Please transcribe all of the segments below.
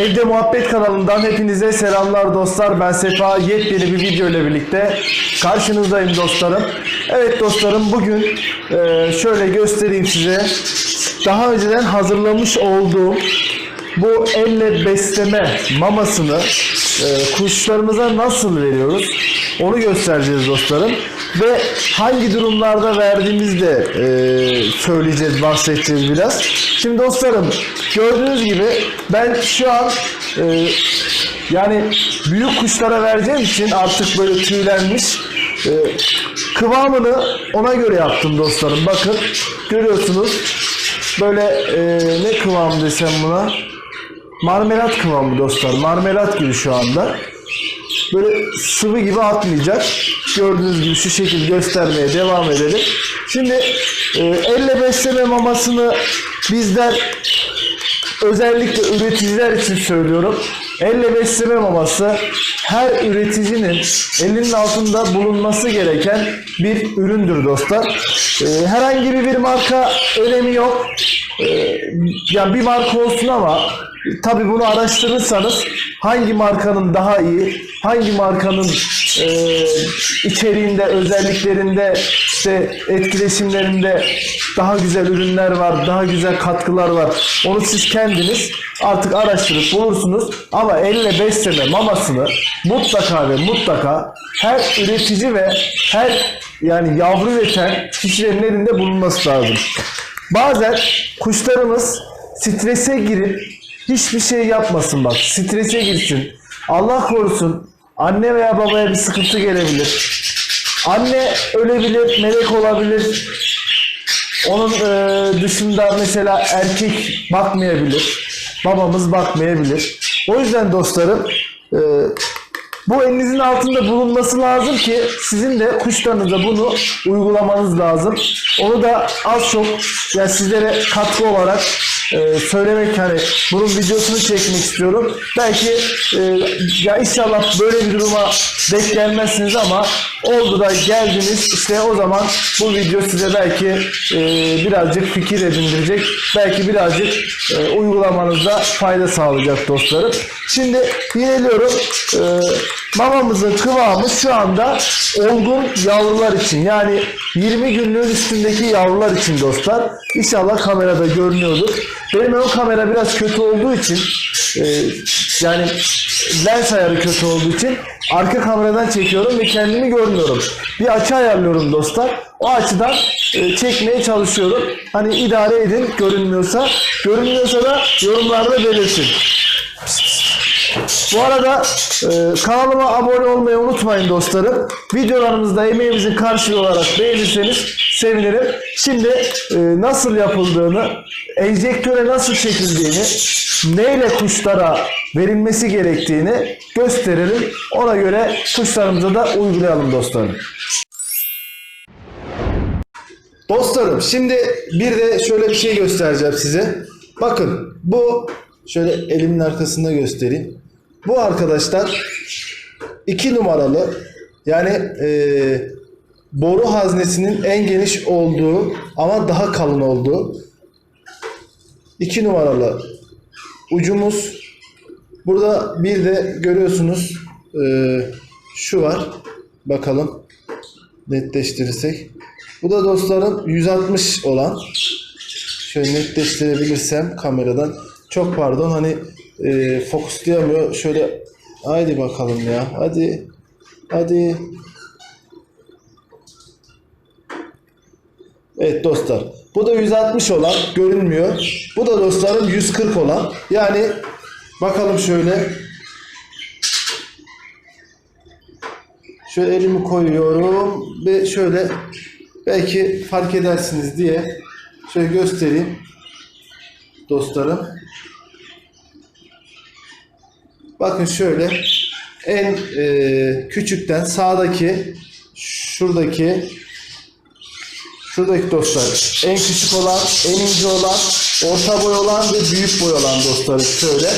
Evde Muhabbet kanalından hepinize selamlar dostlar. Ben Sefa yepyeni bir video ile birlikte karşınızdayım dostlarım. Evet dostlarım bugün e, şöyle göstereyim size. Daha önceden hazırlamış olduğum bu elle besleme mamasını e, kuşlarımıza nasıl veriyoruz onu göstereceğiz dostlarım. Ve hangi durumlarda verdiğimizi de e, söyleyeceğiz, bahsedeceğiz biraz. Şimdi dostlarım gördüğünüz gibi ben şu an e, yani büyük kuşlara vereceğim için artık böyle tüylenmiş e, kıvamını ona göre yaptım dostlarım. Bakın görüyorsunuz böyle e, ne kıvam desem buna marmelat kıvamı dostlar. Marmelat gibi şu anda. Böyle sıvı gibi atmayacak. Gördüğünüz gibi şu şekil göstermeye devam edelim. Şimdi e, elle besleme mamasını bizler özellikle üreticiler için söylüyorum. Elle besleme maması her üreticinin elinin altında bulunması gereken bir üründür dostlar. Ee, herhangi bir marka önemi yok. Ee, yani bir marka olsun ama tabi bunu araştırırsanız hangi markanın daha iyi, hangi markanın e, içeriğinde, özelliklerinde, işte etkileşimlerinde daha güzel ürünler var, daha güzel katkılar var. Onu siz kendiniz artık araştırıp bulursunuz. Ama elle besleme mamasını mutlaka ve mutlaka her üretici ve her yani yavru üreten kişilerin elinde bulunması lazım. Bazen kuşlarımız strese girip hiçbir şey yapmasın bak. Strese girsin. Allah korusun anne veya babaya bir sıkıntı gelebilir. Anne ölebilir, melek olabilir. Onun e, dışında mesela erkek bakmayabilir. Babamız bakmayabilir. O yüzden dostlarım e, bu elinizin altında bulunması lazım ki sizin de kuşlarınıza bunu uygulamanız lazım. Onu da az çok yani sizlere katkı olarak e, söylemek hani bunun videosunu çekmek istiyorum. Belki e, ya inşallah böyle bir duruma denk gelmezsiniz ama oldu da geldiniz işte o zaman bu video size belki e, birazcık fikir edindirecek. Belki birazcık e, uygulamanızda fayda sağlayacak dostlarım. Şimdi yineliyorum. E, mamamızın kıvamı şu anda olgun yavrular için yani 20 günlüğün üstündeki yavrular için dostlar. İnşallah kamerada görünüyordur. Benim ön kamera biraz kötü olduğu için e, yani lens ayarı kötü olduğu için arka kameradan çekiyorum ve kendimi görmüyorum. Bir açı ayarlıyorum dostlar. O açıdan e, çekmeye çalışıyorum. Hani idare edin görünmüyorsa. Görünmüyorsa da yorumlarda belirtin. Bu arada e, kanalıma abone olmayı unutmayın dostlarım. Videolarımızda emeğimizin karşılığı olarak beğenirseniz sevinirim. Şimdi e, nasıl yapıldığını, enjektöre nasıl çekildiğini, neyle kuşlara verilmesi gerektiğini gösterelim. Ona göre kuşlarımıza da uygulayalım dostlarım. Dostlarım şimdi bir de şöyle bir şey göstereceğim size. Bakın bu şöyle elimin arkasında göstereyim. Bu arkadaşlar iki numaralı yani e, boru haznesinin en geniş olduğu ama daha kalın olduğu iki numaralı ucumuz. Burada bir de görüyorsunuz e, şu var. Bakalım netleştirirsek. Bu da dostlarım 160 olan. Şöyle netleştirebilirsem kameradan. Çok pardon hani e, fokuslayamıyor. Şöyle haydi bakalım ya. Hadi. Hadi. Evet dostlar. Bu da 160 olan görünmüyor. Bu da dostlarım 140 olan. Yani bakalım şöyle. Şöyle elimi koyuyorum ve şöyle belki fark edersiniz diye şöyle göstereyim dostlarım. Bakın şöyle en e, küçükten sağdaki şuradaki şuradaki dostlar en küçük olan, en ince olan, orta boy olan ve büyük boy olan dostlarım şöyle.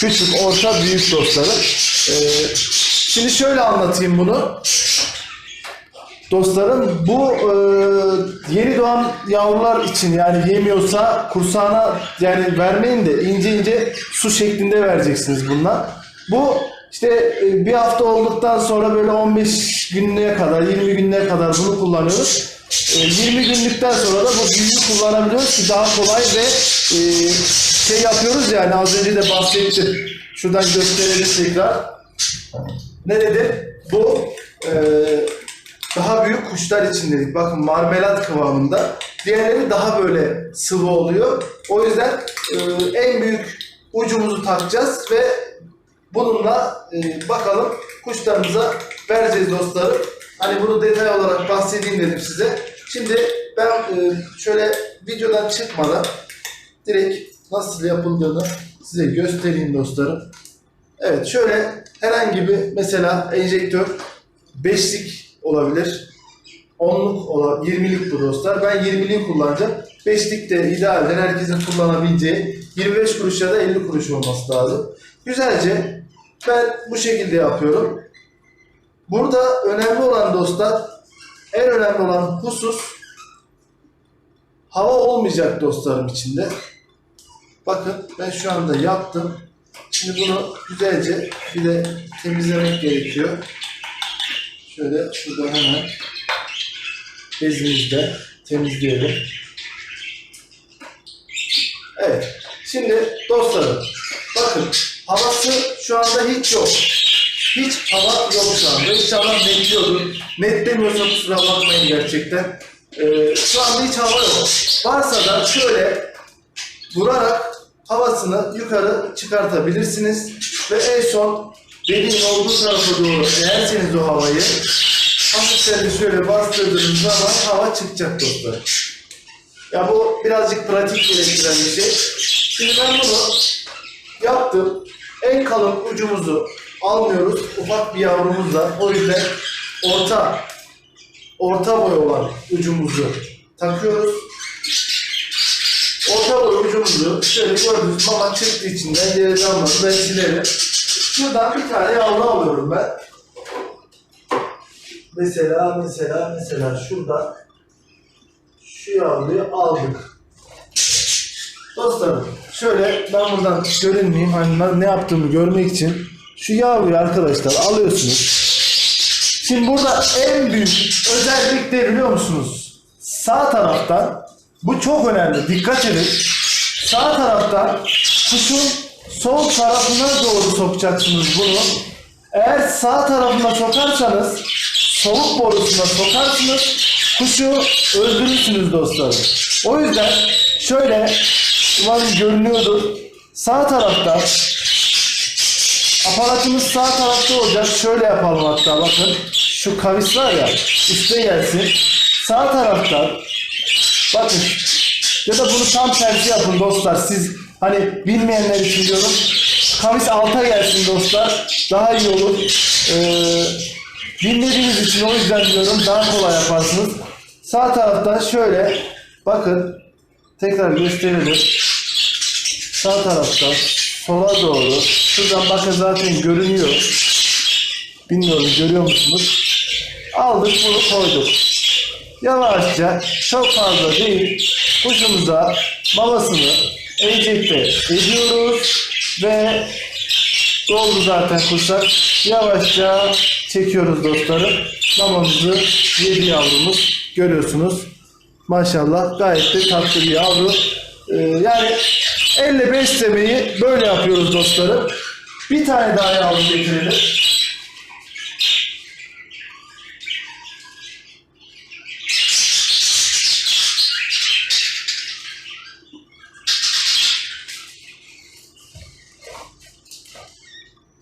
Küçük, orta, büyük dostlarım. E, şimdi şöyle anlatayım bunu. dostlarım bu e, yeni doğan yavrular için yani yemiyorsa kursağına yani vermeyin de ince ince su şeklinde vereceksiniz bunlar. Bu işte e, bir hafta olduktan sonra böyle 15 günlüğe kadar 20 günlüğe kadar bunu kullanıyoruz. E, 20 günlükten sonra da bu büyüğü kullanabiliyoruz ki daha kolay ve e, şey yapıyoruz yani az önce de bahsettim. Şuradan gösterelim tekrar. Ne dedi? Bu e, daha büyük kuşlar için dedik. Bakın marmelat kıvamında. Diğerleri daha böyle sıvı oluyor. O yüzden e, en büyük ucumuzu takacağız ve bununla bakalım kuşlarımıza vereceğiz dostlarım. Hani bunu detay olarak bahsedeyim dedim size. Şimdi ben e, şöyle videodan çıkmadan direkt nasıl yapıldığını size göstereyim dostlarım. Evet şöyle herhangi bir mesela enjektör beşlik olabilir. Onluk olabilir. 20'lik bu dostlar. Ben 20'liği kullanacağım. Beşlik de idealdir. Herkesin kullanabileceği 25 kuruş ya da 50 kuruş olması lazım. Güzelce ben bu şekilde yapıyorum. Burada önemli olan dostlar en önemli olan husus hava olmayacak dostlarım içinde. Bakın ben şu anda yaptım. Şimdi bunu güzelce bir de temizlemek gerekiyor. Şöyle şurada hemen bezimizde temizleyelim. Evet. Şimdi dostlarım bakın havası şu anda hiç yok. Hiç hava yok şu anda. İnşallah netliyordur. Netlemiyorsa kusura bakmayın gerçekten. Ee, şu anda hiç hava yok. Varsa da şöyle vurarak havasını yukarı çıkartabilirsiniz. Ve en son deliğin olduğu tarafa doğru eğerseniz o havayı hafiften şöyle bastırdığınız zaman hava çıkacak dostlar. Ya bu birazcık pratik gerektiren bir şey. Şimdi ben bunu yaptım. En kalın ucumuzu almıyoruz. Ufak bir yavrumuz var. O yüzden orta orta boy olan ucumuzu takıyoruz. Orta boy ucumuzu şöyle gördünüz mama çıktı içinden geri kalmadı. Ben silerim. Şuradan bir tane yavru alıyorum ben. Mesela mesela mesela şuradan şu yavruyu aldık. Dostlarım şöyle ben buradan görünmeyeyim hani ne yaptığımı görmek için şu yavruyu arkadaşlar alıyorsunuz. Şimdi burada en büyük özellik biliyor musunuz? Sağ taraftan bu çok önemli dikkat edin. Sağ taraftan kuşun sol tarafına doğru sokacaksınız bunu. Eğer sağ tarafına sokarsanız soluk borusuna sokarsınız kuşu öldürürsünüz dostlarım. O yüzden şöyle umarım görünüyordur. Sağ tarafta aparatımız sağ tarafta olacak. Şöyle yapalım hatta bakın. Şu kavis var ya üstte gelsin. Sağ tarafta bakın ya da bunu tam tersi yapın dostlar. Siz hani bilmeyenler için diyorum. Kavis alta gelsin dostlar. Daha iyi olur. Ee, bilmediğiniz için o yüzden diyorum daha kolay yaparsınız. Sağ taraftan şöyle bakın tekrar gösterelim. Sağ taraftan sola doğru. Şuradan bakın zaten görünüyor. Bilmiyorum görüyor musunuz? Aldık bunu koyduk. Yavaşça çok fazla değil kuşumuza mamasını enjekte ediyoruz ve doldu zaten kuşlar. Yavaşça çekiyoruz dostlarım. Mamamızı yedi yavrumuz görüyorsunuz. Maşallah gayet de tatlı bir yavru. Ee, yani elle beslemeyi böyle yapıyoruz dostlarım. Bir tane daha yavru getirelim.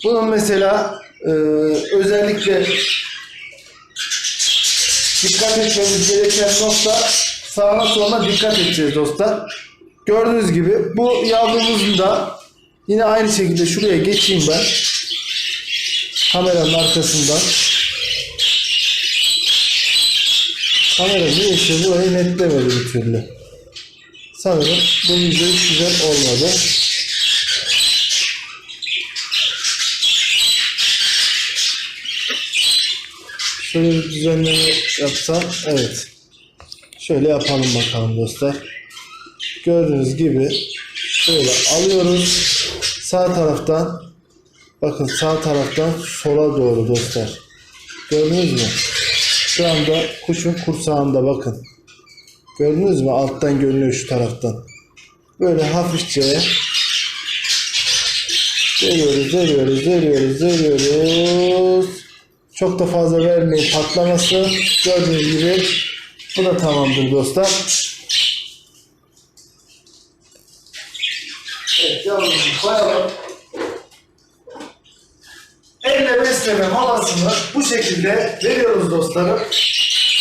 Bunun mesela e, özellikle dikkat etmemiz gereken nokta sağına soluna dikkat edeceğiz dostlar. Gördüğünüz gibi bu yavrumuzun da yine aynı şekilde şuraya geçeyim ben. Kameranın arkasından. Kamera niyeyse burayı netlemedi bir türlü. Sanırım bu video hiç güzel olmadı. Şöyle bir düzenleme yapsam. Evet. Şöyle yapalım bakalım dostlar. Gördüğünüz gibi şöyle alıyoruz. Sağ taraftan bakın sağ taraftan sola doğru dostlar. Gördünüz mü? Şu anda kuşun kursağında bakın. Gördünüz mü? Alttan görünüyor şu taraftan. Böyle hafifçe veriyoruz, veriyoruz, veriyoruz, veriyoruz. Çok da fazla vermeyin patlaması. Gördüğünüz gibi bu da tamamdır dostlar. Yavrum koyalım. Elle besleme havasını bu şekilde veriyoruz dostlarım.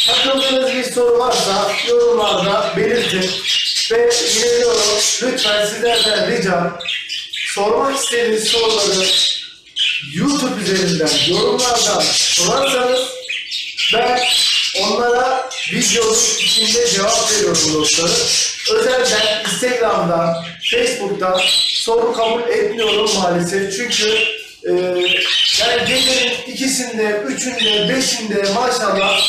Takıldığınız bir soru varsa yorumlarda belirtin. Ve yineliyorum. Lütfen sizlerden ricam sormak istediğiniz soruları YouTube üzerinden yorumlardan sorarsanız ben onlara videonun içinde cevap veriyorum dostlarım. Özelden Instagram'dan, Facebook'tan soru kabul etmiyorum maalesef. Çünkü e, yani gecenin ikisinde, üçünde, beşinde maşallah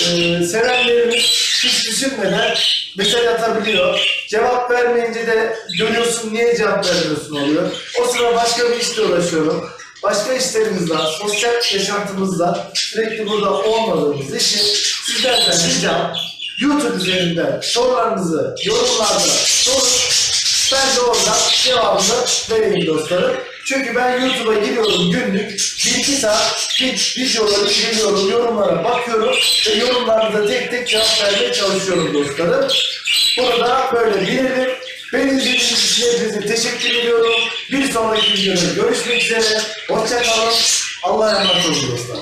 e, sevenlerimiz hiç düşünmeden mesaj atabiliyor. Cevap vermeyince de dönüyorsun niye cevap vermiyorsun oluyor. O sıra başka bir işle uğraşıyorum. Başka işlerimiz var, sosyal yaşantımızda sürekli burada olmadığımız için sizlerden ricam YouTube üzerinden sorularınızı yorumlarda sorun. Ben de oradan cevabını vereyim dostlarım. Çünkü ben YouTube'a giriyorum günlük 1-2 saat bir videoları izliyorum, yorumlara bakıyorum ve yorumlarda tek tek cevap vermeye çalışıyorum dostlarım. Burada böyle bilelim. Beni izlediğiniz için hepinize teşekkür ediyorum. Bir sonraki videoda görüşmek üzere. Hoşçakalın. Allah'a emanet olun dostlar.